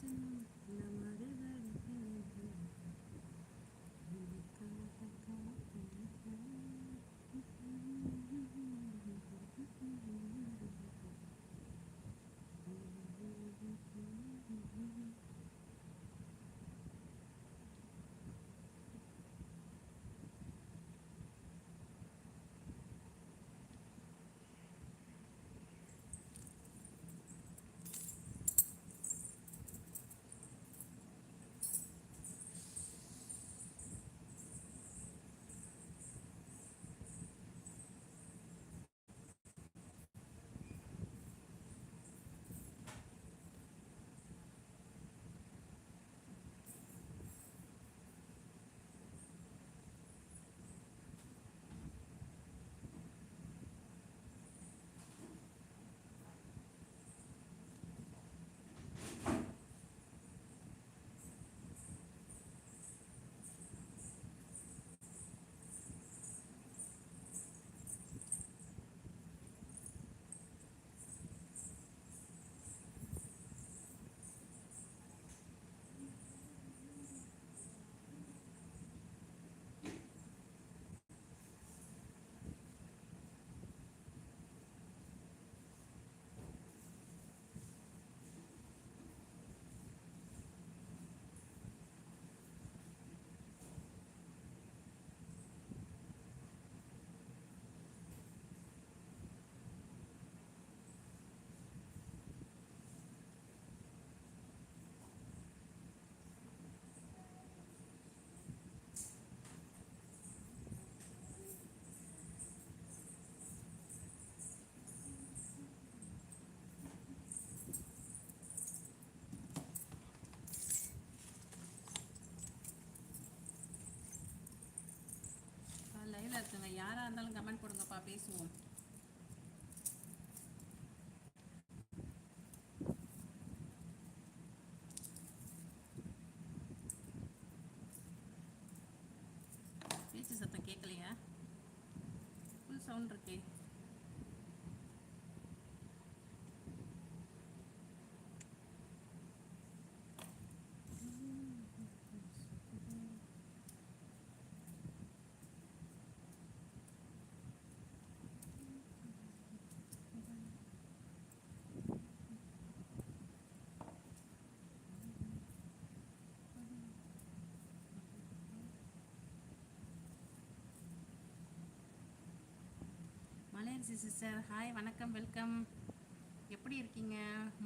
Thousand யாராக இருந்தாலும் comment போடுங்கப்பா பேசுவோம். பேச்சு சத்தம் கேட்கலையா? ஃபுல் சவுண்ட் இருக்கே. சி சிஸ்டர் ஹாய் வணக்கம் வெல்கம் எப்படி இருக்கீங்க?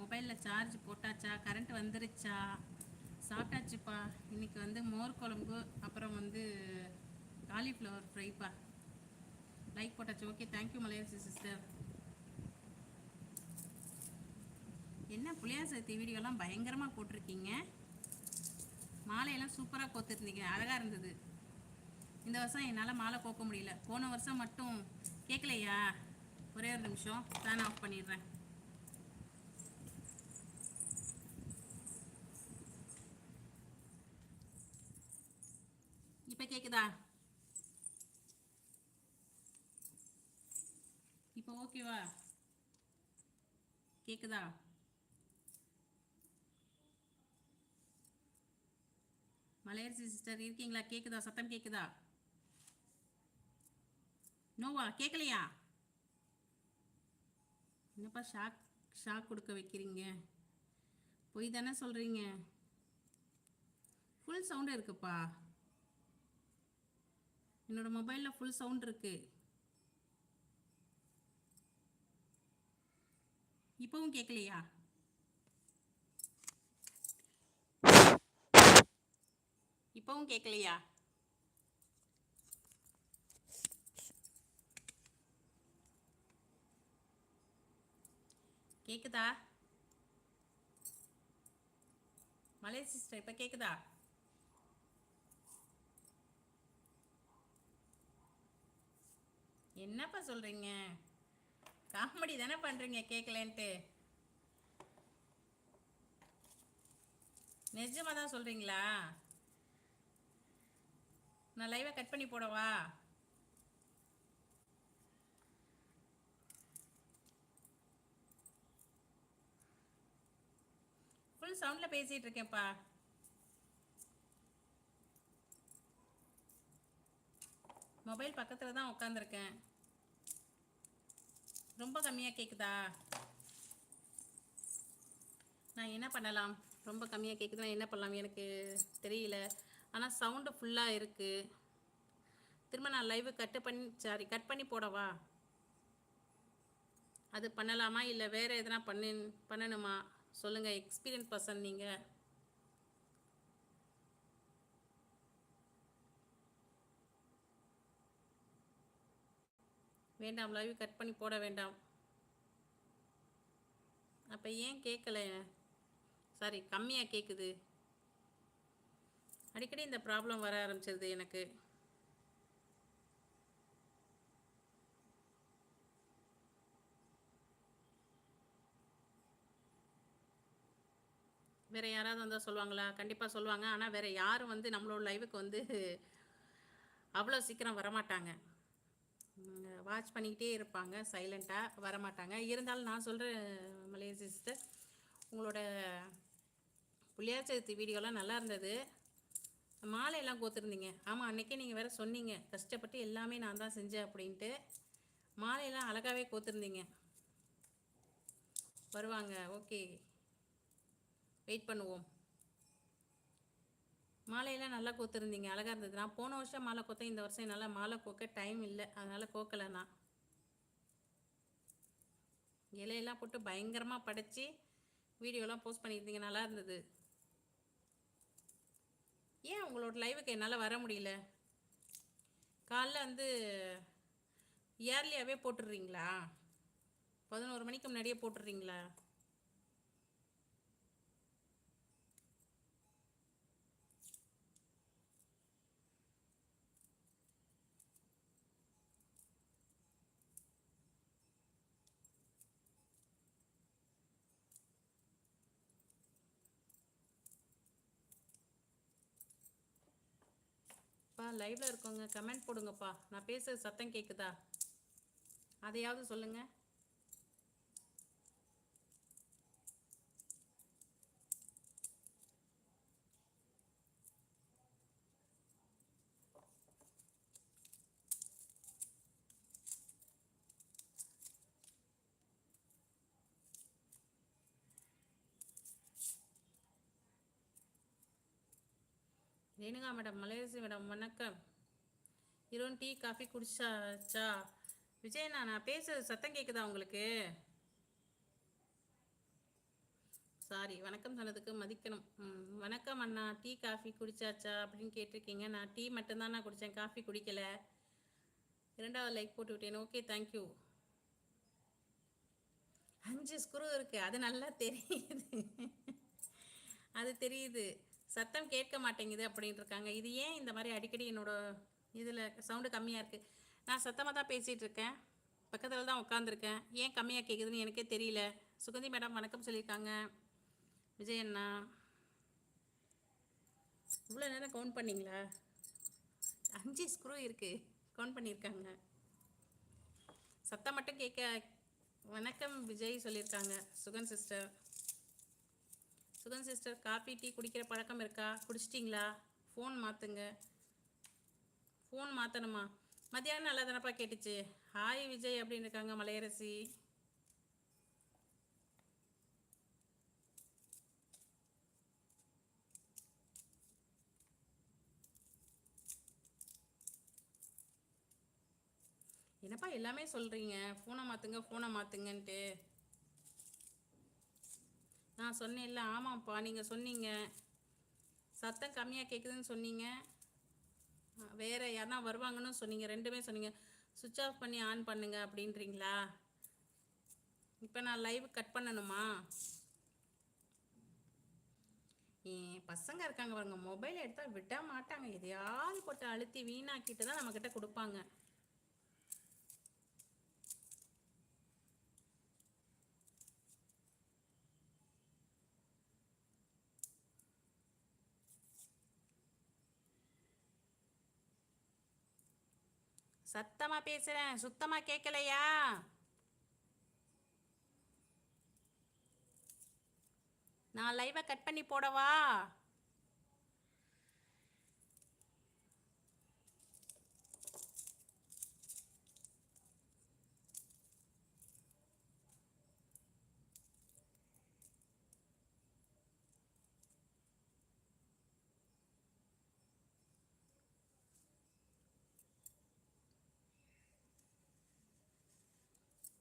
மொபைலில் சார்ஜ் போட்டாச்சா? கரண்ட் வந்துருச்சா? சாப்பிட்டாச்சுப்பா. இன்னைக்கு வந்து மோர் குழம்பு அப்புறம் வந்து காலிஃப்ளவர் ஃப்ரைப்பா லைக் போட்டாச்சு. Okay thank you Malayarasi sister என்ன புளியார் சதுர்த்தி வீடியோலாம் பயங்கரமாக போட்டிருக்கீங்க? மாலையெல்லாம் சூப்பராக கோத்துருந்தீங்க. அழகாக இருந்தது. இந்த வருஷம் என்னால் மாலை கோக்க முடியல. போன வருஷம் மட்டும் கேட்கலையா ஒரே ஒரு நிமிஷம். ஃபேன் ஆஃப் பண்ணிடுறேன். இப்போ கேட்குதா இப்போ ஓகேவா கேட்குதா மலையரசி சிஸ்டர் இருக்கீங்களா? கேட்குதா சத்தம் கேட்குதா நோவா கேட்கலையா என்னப்பா ஷாக் ஷாக் கொடுக்க வைக்கிறீங்க? பொய் தானே சொல்கிறீங்க ஃபுல் சவுண்டு இருக்குப்பா. என்னோட மொபைலில் ஃபுல் சவுண்ட் இருக்குது இப்போவும் கேட்கலையா இப்போவும் கேட்கலையா கேட்குதா மலைய சிஸ்டர் இப்போ கேட்குதா என்னப்பா சொல்கிறீங்க காமெடி தானே பண்ணுறீங்க கேட்கலன்ட்டு நிஜமாக தான் சொல்கிறீங்களா நான் லைவை கட் பண்ணி போடவா? சவுண்டில் பேசிகிட்டு இருக்கேன்ப்பா மொபைல் பக்கத்தில் தான் உட்காந்துருக்கேன் ரொம்ப கம்மியாக கேட்குதா நான் என்ன பண்ணலாம்? ரொம்ப கம்மியாக கேட்குதுன்னா என்ன பண்ணலாம் எனக்கு தெரியல. ஆனால் சவுண்டு ஃபுல்லாக இருக்குது திரும்ப நான் லைவு கட்டு பண்ணி சாரி கட் பண்ணி போடவா? அது பண்ணலாமா? இல்லை வேறு எதனா பண்ணு பண்ணணுமா? சொல்லுங்கள் எக்ஸ்பீரியன்ஸ் பர்சன் நீங்கள் வேண்டாம் லைவ் கட் பண்ணி போட வேண்டாம். அப்போ ஏன் கேட்கல சாரி கம்மியாக கேட்குது அடிக்கடி இந்த ப்ராப்ளம் வர ஆரம்பிச்சிருது எனக்கு. வேற யாராவது வந்தால் சொல்லுவாங்களா? கண்டிப்பாக சொல்லுவாங்க. ஆனால் வேற யாரும் வந்து நம்மளோட லைவுக்கு வந்து அவ்வளோ சீக்கிரம் வரமாட்டாங்க. வாட்ச் பண்ணிக்கிட்டே இருப்பாங்க. சைலண்ட்டாக வரமாட்டாங்க. இருந்தாலும் நான் சொல்கிறேன் மலைய சிஸ்டர் உங்களோட புள்ளியார் சதுர்த்தி வீடியோலாம் நல்லா இருந்தது. மாலையெல்லாம் கோத்துருந்தீங்க. ஆமாம் அன்றைக்கே நீங்கள் வேறு சொன்னீங்க. கஷ்டப்பட்டு எல்லாமே நான் தான் செஞ்சேன் அப்படின்ட்டு. மாலையெல்லாம் அழகாகவே கோத்துருந்தீங்க. வருவாங்க. ஓகே வெயிட் பண்ணுவோம். மாலையெல்லாம் நல்லா கோத்துருந்தீங்க அழகாக இருந்தது. நான் போன வருஷம் மாலை கோத்தேன் இந்த வருஷம் என்னால் மாலை கோக்க டைம் இல்லை. அதனால் கோக்கலை நான். இலையெல்லாம் போட்டு பயங்கரமாக படைச்சி வீடியோலாம் போஸ்ட் பண்ணியிருந்தீங்க நல்லா இருந்தது. ஏன் உங்களோட லைவுக்கு என்னால் வர முடியல? காலைல வந்து இயர்லியாகவே போட்டுடுறீங்களா? பதினோரு மணிக்கு முன்னாடியே போட்டுடுறீங்களா? சொல்லுங்கப்பா லைவ்ல இருக்கோங்க கமெண்ட் போடுங்கப்பா. நான் பேசுறது சத்தம் கேக்குதா? அதையாவது சொல்லுங்க. ரேணுகா மேடம் மலேசி மேடம் வணக்கம். ஹீரோன் டீ காஃபி குடிச்சாச்சா? விஜயண்ணா நான் பேசுறது சத்தம் கேட்குதா உங்களுக்கு? சாரி வணக்கம் சொன்னதுக்கு மதிக்கணும். ம், வணக்கம் அண்ணா. டீ காஃபி குடிச்சாச்சா அப்படின்னு கேட்டிருக்கீங்க. நான் டீ மட்டும்தான் நான் குடித்தேன் காஃபி குடிக்கல. இரண்டாவது லைக் போட்டு விட்டேன். ஓகே தேங்க்யூ அஞ்சு ஸ்க்ரூ இருக்குது அது நல்லா தெரியுது. அது தெரியுது. சத்தம் கேட்க மாட்டேங்குது அப்படின்ட்டு இருக்காங்க இது ஏன் இந்த மாதிரி அடிக்கடி என்னோட இதில் சவுண்டு கம்மியாக இருக்குது நான் சத்தமாக தான் பேசிகிட்டு இருக்கேன் பக்கத்தில் தான் உட்காந்துருக்கேன் ஏன் கம்மியாக கேட்குதுன்னு எனக்கே தெரியல. சுகந்தி மேடம் வணக்கம் சொல்லியிருக்காங்க. விஜய் அண்ணா. இவ்வளோ நேரம் கவுண்ட் பண்ணீங்களா? அஞ்சு ஸ்க்ரூ இருக்குது கவுண்ட் பண்ணியிருக்காங்க. சத்தம் மட்டும் கேட்க வணக்கம் விஜய் சொல்லியிருக்காங்க. Sugan sister Sugan sister coffee tea குடிக்கிற பழக்கம் இருக்கா? குடிச்சிட்டிங்களா? ஃபோன் மாற்றுங்க ஃபோன் மாற்றணுமா மத்தியானம் நல்லா தானப்பா கேட்டுச்சு? ஹாய் விஜய் அப்படின்னு இருக்காங்க மலையரசி? என்னப்பா எல்லாமே சொல்கிறீங்க ஃபோனை மாற்றுங்க ஃபோனை மாற்றுங்கன்ட்டு நான் சொன்னேன்ல ஆமாம்ப்பா நீங்கள் சொன்னீங்க. சத்தம் கம்மியாக கேட்குதுன்னு சொன்னீங்க. வேறு வேற யாருனா வருவாங்கன்னு சொன்னீங்க ரெண்டுமே சொன்னீங்க. சுவிட்ச் ஆஃப் பண்ணி ஆன் பண்ணுங்க அப்படின்றீங்களா? இப்போ நான் லைவ் கட் பண்ணணுமா? ஏன் பசங்க இருக்காங்க பாருங்க மொபைல் எடுத்தால் விட மாட்டாங்க. எதையாவது போட்டு அழுத்தி வீணாக்கிட்டு தான் நம்மக்கிட்ட கொடுப்பாங்க. சத்தமா பேசுறேன். சுத்தமா கேட்கலையா நான் லைவை கட் பண்ணி போடவா?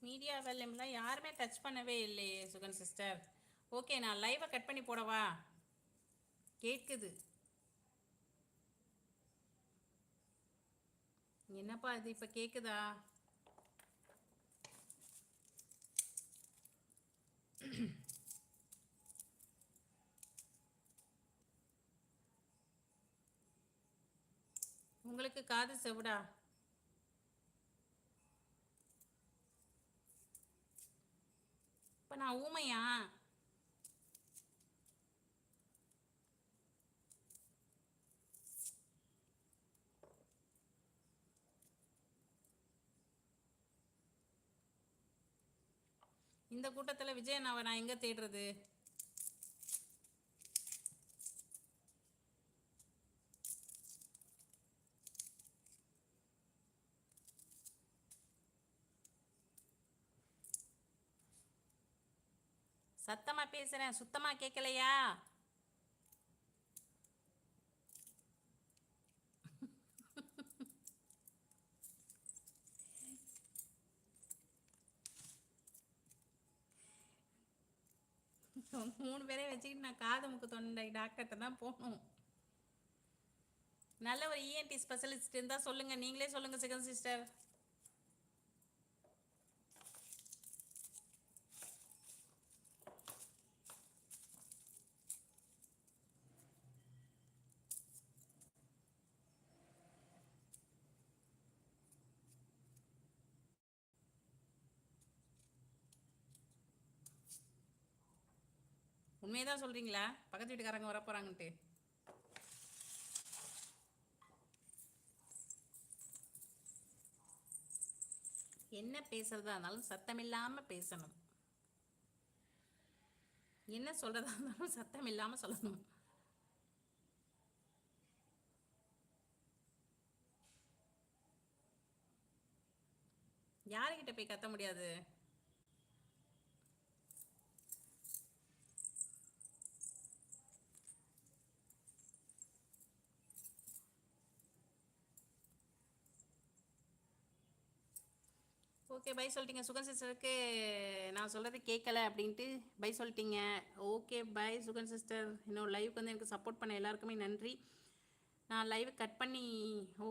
மீடியா வெல்லும்லாம் யாருமே டச் பண்ணவே இல்லையே சுகன் சிஸ்டர் ஓகே நான் லைவை கட் பண்ணி போடவா? கேட்குது. என்னப்பா இது இப்போ கேட்குதா உங்களுக்கு காது செவிடா? இப்போ நான் ஊமையா? இந்த கூட்டத்தில் விஜயன் அவ நான் எங்கே தேடுறது? பேசுகிறேன் பேசுறேன். சுத்தமா கேட்கலையா மூணு பேரையும் வச்சுக்கிட்டு நான் காது முக்கு தொண்டை டாக்டர்கிட்ட தான் போகணும். நல்ல ஒரு இஎன்டி ஸ்பெஷலிஸ்ட் இருந்தால் சொல்லுங்கள் நீங்களே சொல்லுங்கள் சிக்கன் சிஸ்டர் உண்மையதான் சொல்றீங்களா? பக்கத்து வீட்டுக்காரங்க வர போகிறாங்கன்ட்டு என்ன பேசுறதா இருந்தாலும் சத்தமில்லாமல் பேசணும். என்ன சொல்றதா இருந்தாலும் சத்தம் இல்லாமல் சொல்லணும். யாருக்கிட்ட போய் கத்த முடியாது? ஓகே பை சொல்லிட்டீங்க. சுகன் சிஸ்டருக்கு நான் சொல்கிறது கேட்கல அப்படின்ட்டு பை சொல்லிட்டீங்க. ஓகே பை சுகன் சிஸ்டர் இன்னொரு லைவுக்கு வந்து எனக்கு சப்போர்ட் பண்ண எல்லாருக்குமே நன்றி. நான் லைவ் கட் பண்ணி ஓ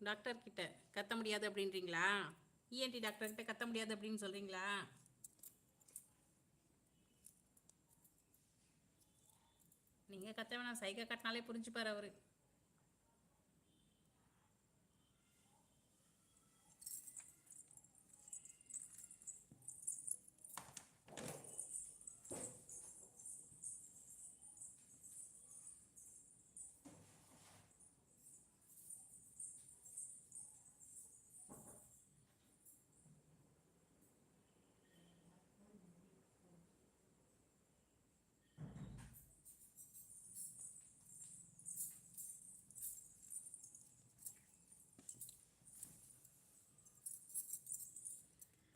டாக்டர்கிட்ட கத்த முடியாது அப்படின்றீங்களா? இஎன்டி டாக்டர்கிட்ட கத்த முடியாது அப்படின்னு சொல்கிறீங்களா நீங்கள் கத்த வேணாம். சைக்கை கட்டினாலே புரிஞ்சுப்பார் அவர்.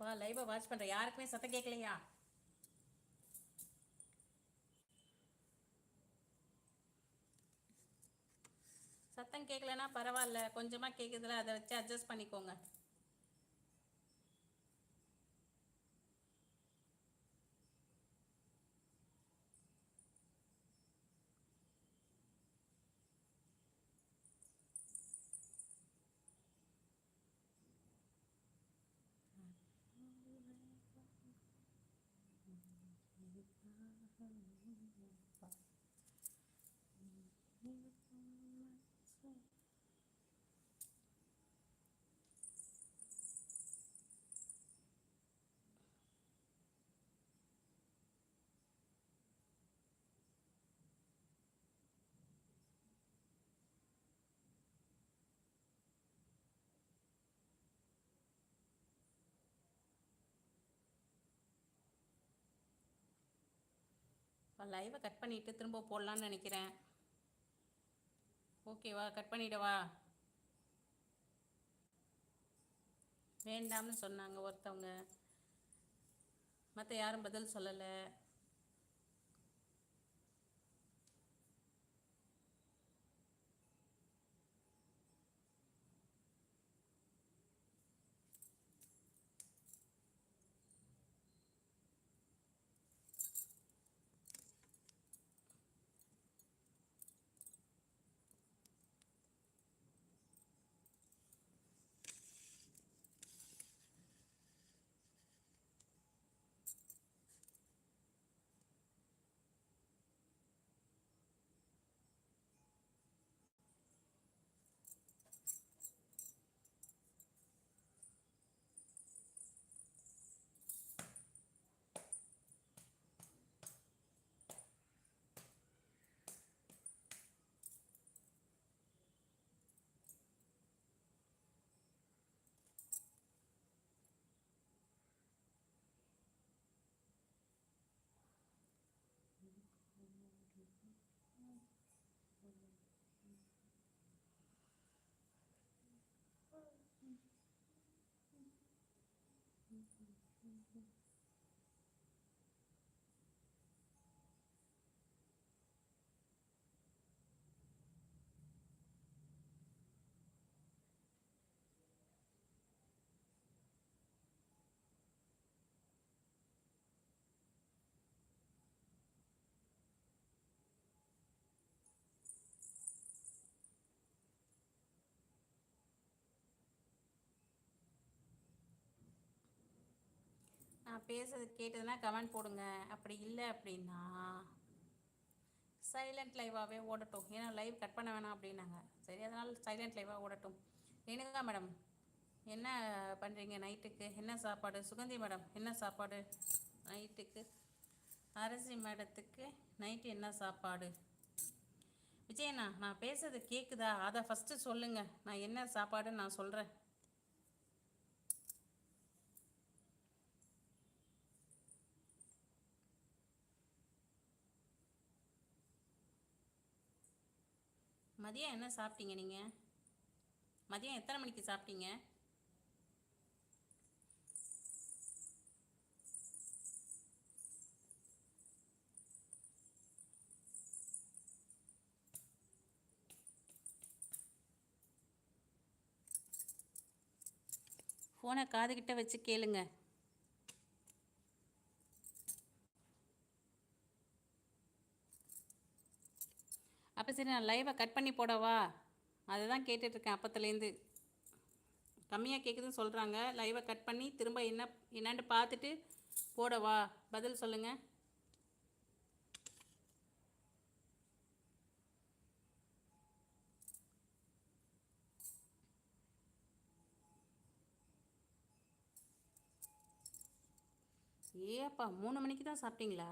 பா லைவை வாட்ச் பண்ணுறேன் யாருக்குமே சத்தம் கேட்கலையா? சத்தம் கேட்கலன்னா பரவாயில்ல. கொஞ்சமாக கேட்குதுல அதை வச்சு அட்ஜஸ்ட் பண்ணிக்கோங்க. லைவை கட் பண்ணிவிட்டு திரும்ப போடலான்னு நினைக்கிறேன். ஓகேவா கட் பண்ணிவிடவா வேண்டாம்னு சொன்னாங்க ஒருத்தவங்க. மற்ற யாரும் பதில் சொல்லலை. Mm-hmm. நான் பேசுறது கேட்டதுன்னா கமெண்ட் போடுங்க. அப்படி இல்லை அப்படின்னா சைலண்ட் லைவாகவே ஓடட்டும். ஏன்னா லைவ் கட் பண்ண வேணாம் அப்படின்னாங்க. சரி அதனால் சைலண்ட் லைவாக ஓடட்டும். ரேணுகா மேடம் என்ன பண்ணுறீங்க நைட்டுக்கு என்ன சாப்பாடு? சுகந்தி மேடம் என்ன சாப்பாடு? நைட்டுக்கு அரசி மேடத்துக்கு நைட்டு என்ன சாப்பாடு? விஜயண்ணா நான் பேசுறது கேட்குதா அதை ஃபஸ்ட்டு சொல்லுங்கள் நான் என்ன சாப்பாடுன்னு நான் சொல்கிறேன் மதியம் என்ன சாப்பிட்டீங்க நீங்கள் மதியம் எத்தனை மணிக்கு சாப்பிட்டீங்க? ஃபோனை காதுகிட்ட வச்சு கேளுங்க. அப்போ சரி நான் லைவை கட் பண்ணி போடவா? அதை தான் கேட்டுட்ருக்கேன் அப்பத்துலேருந்து கம்மியாக கேட்குதுன்னு சொல்கிறாங்க லைவை கட் பண்ணி திரும்ப என்ன என்னான்னு பார்த்துட்டு போடவா? பதில் சொல்லுங்கள் ஏப்பா மூணு மணிக்கு தான் சாப்பிட்டீங்களா?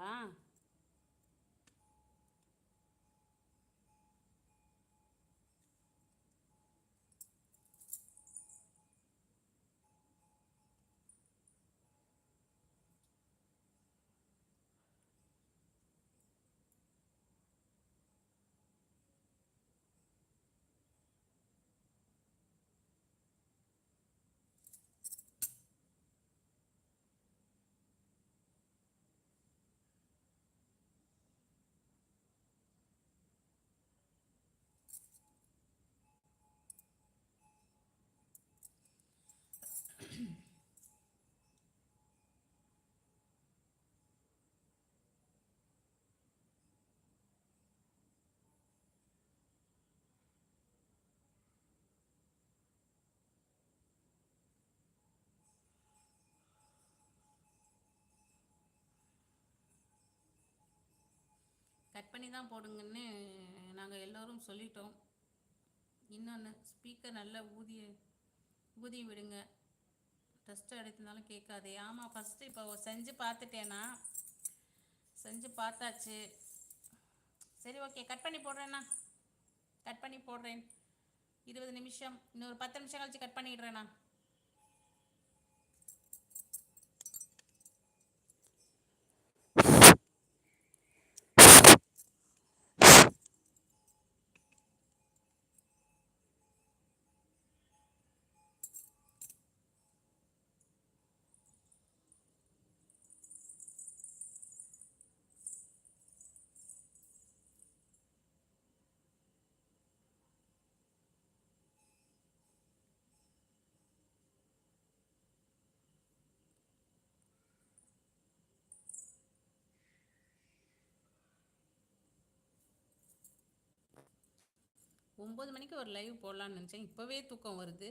பண்ணி தான் போடுங்கன்னு நாங்கள் எல்லோரும் சொல்லிட்டோம். இன்னொன்று ஸ்பீக்கர் நல்லா ஊதி ஊதி விடுங்க. டஸ்ட்டு அடித்திருந்தாலும் கேட்காதே. ஆமாம் ஃபஸ்ட்டு இப்போ செஞ்சு பார்த்துட்டேன்னா செஞ்சு பார்த்தாச்சு. சரி ஓகே கட் பண்ணி போடுறேண்ணா கட் பண்ணி போடுறேன். இருபது நிமிஷம் இன்னொரு பத்து நிமிஷம் கழிச்சு கட் பண்ணிடுறேண்ணா ஒம்பது மணிக்கு ஒரு லைவ் போடலான்னு நினச்சேன். இப்போவே தூக்கம் வருது.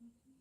Mm-hmm.